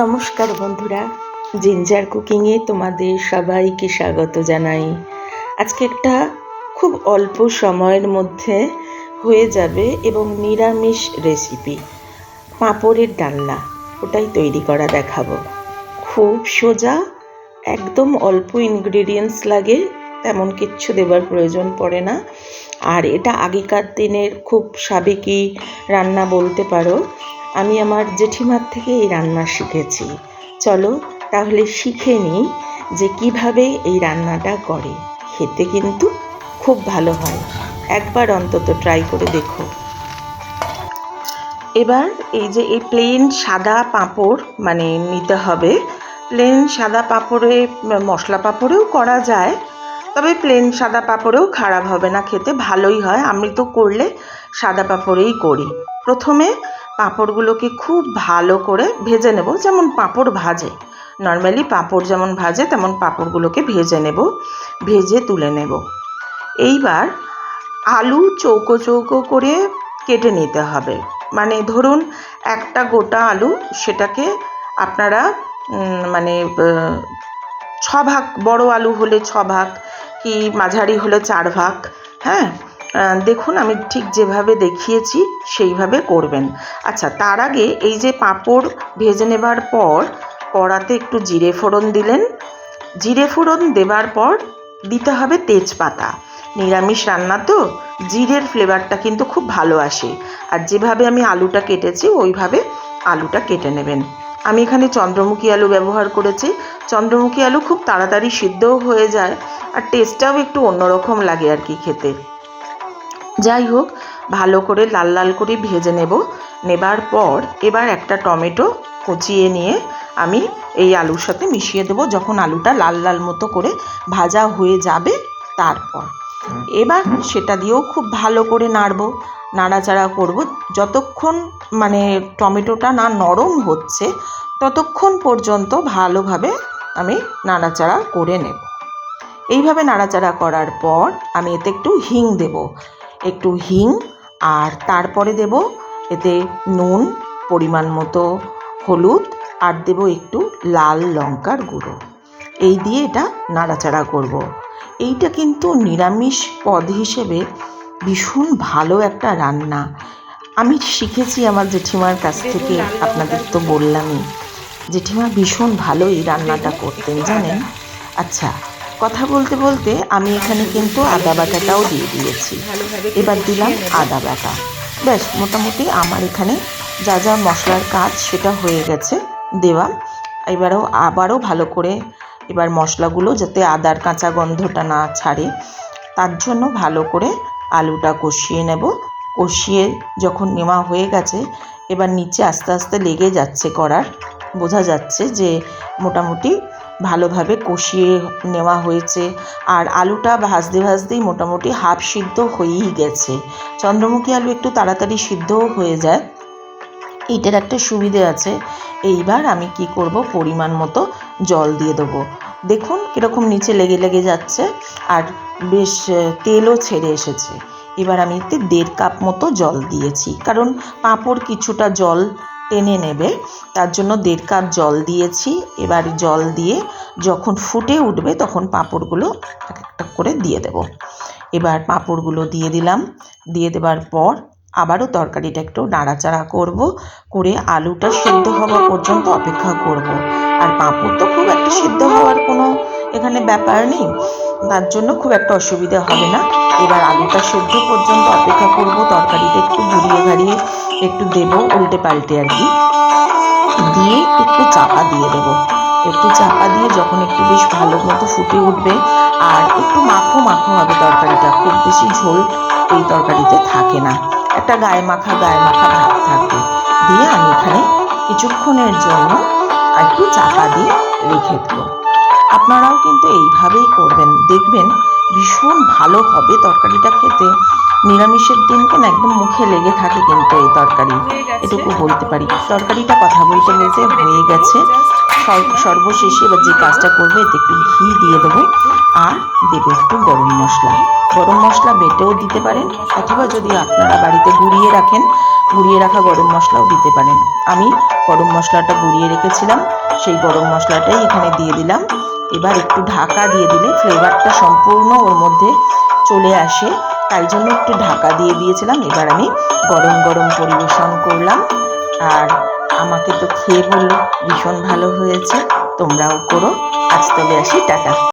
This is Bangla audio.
নমস্কার বন্ধুরা জিঞ্জার কুকিংয়ে তোমাদের সবাইকে স্বাগত জানাই। আজকে একটা খুব অল্প সময়ের মধ্যে হয়ে যাবে এবং নিরামিষ রেসিপি পাঁপড়ের ডালনা, ওটাই তৈরি করা দেখাবো। খুব সোজা, একদম অল্প ইনগ্রেডিয়েন্টস লাগে, তেমন কিচ্ছু দেবার প্রয়োজন পড়ে না। আর এটা আগেকার দিনের খুব সাবেকি রান্না বলতে পারো আমি আমার জেঠিমার থেকে এই রান্না শিখেছি। চলো তাহলে শিখে নিই যে কীভাবে এই রান্নাটা করে। খেতে কিন্তু খুব ভালো হয়। একবার অন্তত ট্রাই করে দেখো। এবার এই যে এই প্লেন সাদা পাঁপড় মানে নিতে হবে। প্লেন সাদা পাঁপড়ে, মশলা পাঁপড়েও করা যায়। তবে প্লেন সাদা পাঁপড়েও খারাপ হবে না খেতে, ভালোই হয়। আমি তো করলে সাদা পাঁপড়েই করি। প্রথমে পাঁপড়গুলোকে খুব ভালো করে ভেজে নেব, যেমন পাঁপড় ভাজে। নর্মালি পাঁপড় যেমন ভাজে, তেমন পাঁপড়গুলোকে ভেজে নেব, ভেজে তুলে নেব। এইবার আলু চৌকো চৌকো করে কেটে নিতে হবে। মানে ধরুন একটা গোটা আলু সেটাকে আপনারা মানে ছ ভাগ বড় আলু হলে ছ ভাগ কি মাঝারি হলে চার ভাগ হ্যাঁ? দেখুন, আমি ঠিক যেভাবে দেখিয়েছি, সেইভাবে করবেন। আচ্ছা তার আগে এই যে পাঁপড় ভেজে নেবার পর কড়াতে একটু জিরে ফোড়ন দিলেন। জিরে ফোড়ন দেবার পর দিতে হবে তেজপাতা। নিরামিষ রান্না তো, জিরের ফ্লেভারটা কিন্তু খুব ভালো আসে। আর যেভাবে আমি আলুটা কেটেছি, ওইভাবে আলুটা কেটে নেবেন। আমি এখানে চন্দ্রমুখী আলু ব্যবহার করেছি। চন্দ্রমুখী আলু খুব তাড়াতাড়ি সিদ্ধও হয়ে যায়, আর টেস্টটাও একটু অন্যরকম লাগে আর কি খেতে। যাই হোক, ভালো করে লাল লাল করে ভেজে নেব। নেবার পর এবার একটা টমেটো কচিয়ে নিয়ে আমি এই আলুর সাথে মিশিয়ে দেবো, যখন আলুটা লাল লাল মতো করে ভাজা হয়ে যাবে তারপর। এবার সেটা দিয়েও খুব ভালো করে নাড়বো। নাড়াচাড়া করব। যতক্ষণ মানে টমেটোটা না নরম হচ্ছে, ততক্ষণ পর্যন্ত ভালোভাবে আমি নাড়াচাড়া করে নেব। এইভাবে নাড়াচাড়া করার পর আমি এতে একটু হিং দেব। একটু হিং আর তারপরে দেব এতে নুন পরিমাণ মতো হলুদ আর দেব একটু লাল লঙ্কার গুঁড়ো। এই দিয়ে এটা নাড়াচাড়া করব। এইটা কিন্তু নিরামিষ পদ হিসেবে ভীষণ ভালো একটা রান্না। আমি শিখেছি আমার জেঠিমার কাছ থেকে আপনাদের তো বললামই। জেঠিমা ভীষণ ভালো এই রান্নাটা করতেন জানেন? আচ্ছা কথা বলতে বলতে আমি এখানে কিন্তু আদা বাটাটাও দিয়ে দিয়েছি। এবার দিলাম আদা বাটা। ব্যাস মোটামুটি আমার এখানে যা যা মশলার কাজ সেটা হয়ে গেছে দেওয়া। এবারও আবারও ভালো করে এবার মশলাগুলো যাতে আদার কাঁচা গন্ধটা না ছাড়ে, তার জন্য ভালো করে আলুটা কষিয়ে নেব। কষিয়ে যখন নেওয়া হয়ে গেছে, এবার নিচে আস্তে আস্তে লেগে যাচ্ছে করার। বোঝা যাচ্ছে যে মোটামুটি ভালোভাবে কষিয়ে নেওয়া হয়েছে। আর আলুটা ভাজতে ভাজতেই মোটামুটি হাফ সিদ্ধ হয়েই গেছে। চন্দ্রমুখী আলু একটু তাড়াতাড়ি সিদ্ধও হয়ে যায়। এইটার একটা সুবিধে আছে। এইবার আমি কি করব? পরিমাণ মতো জল দিয়ে দেবো। দেখুন কীরকম নিচে লেগে লেগে যাচ্ছে আর বেশ তেলও ছেড়ে এসেছে। এবার আমি এতে দেড় কাপ মতো জল দিয়েছি। কারণ পাঁপড় কিছুটা জল টেনে নেবে। তার জন্য দেড় কাপ জল দিয়েছি। এবার জল দিয়ে যখন ফুটে উঠবে তখন পাঁপড়গুলো এক একটা করে দিয়ে দেব। এবার পাঁপড়গুলো দিয়ে দিলাম। দিয়ে দেবার পর আবারও তরকারিটা একটু নাড়াচাড়া করব। করে আলুটা সিদ্ধ হওয়া পর্যন্ত অপেক্ষা করব। আর পাঁপড় তো খুব একটা সিদ্ধ হওয়ার কোনো এখানে ব্যাপার নেই। তার জন্য খুব একটা অসুবিধা হবে না। এবার আলুটা সেদ্ধ পর্যন্ত অপেক্ষা করব তরকারিটা একটু একটু দেবো, উল্টে পাল্টে আর কি। দিয়ে একটু চাপা দিয়ে দেব। একটু চাপা দিয়ে যখন একটু বেশ ভালো মতো ফুটে উঠবে, আর একটু মাখো মাখো হবে তরকারিটা, খুব বেশি ঝোল এই তরকারিতে থাকে না। একটা গায়ে মাখা গায়ে মাখা ভাব থাকবে। দিয়ে আমি এখানে কিছুক্ষণের জন্য একটু চাপা দিয়ে রেখে দেবো। আপনারাও কিন্তু এইভাবেই করবেন। দেখবেন ভীষণ ভালো হবে তরকারিটা খেতে। নিরামিষের দিনকে না একদম মুখে লেগে থাকে কিন্তু এই তরকারি। এটুকু বলতে পারি। তরকারিটা কথা বলতে বলতে হয়ে গেছে। সর্বশেষে এবার যে কাজটা করব, এতে একটু ঘি দিয়ে দেবো আর দেবো একটু গরম মশলা। গরম মশলা বেটেও দিতে পারেন অথবা যদি আপনারা বাড়িতে গুঁড়িয়ে রাখেন, গুঁড়িয়ে রাখা গরম মশলাও দিতে পারেন। আমি গরম মশলাটা গুঁড়িয়ে রেখেছিলাম, সেই গরম মশলাটাই এখানে দিয়ে দিলাম। এবার একটু ঢাকা দিয়ে দিলে ফ্লেভারটা সম্পূর্ণ ওর মধ্যে চলে আসে। তাই জন্য একটু ঢাকা দিয়ে দিয়েছিলাম। এবার আমি গরম গরম পরিবেশন করলাম। আর আমাকে তো খেয়ে বলল, ভীষণ ভালো হয়েছে। তোমরাও করো। আজ তবে আসি, টাটা।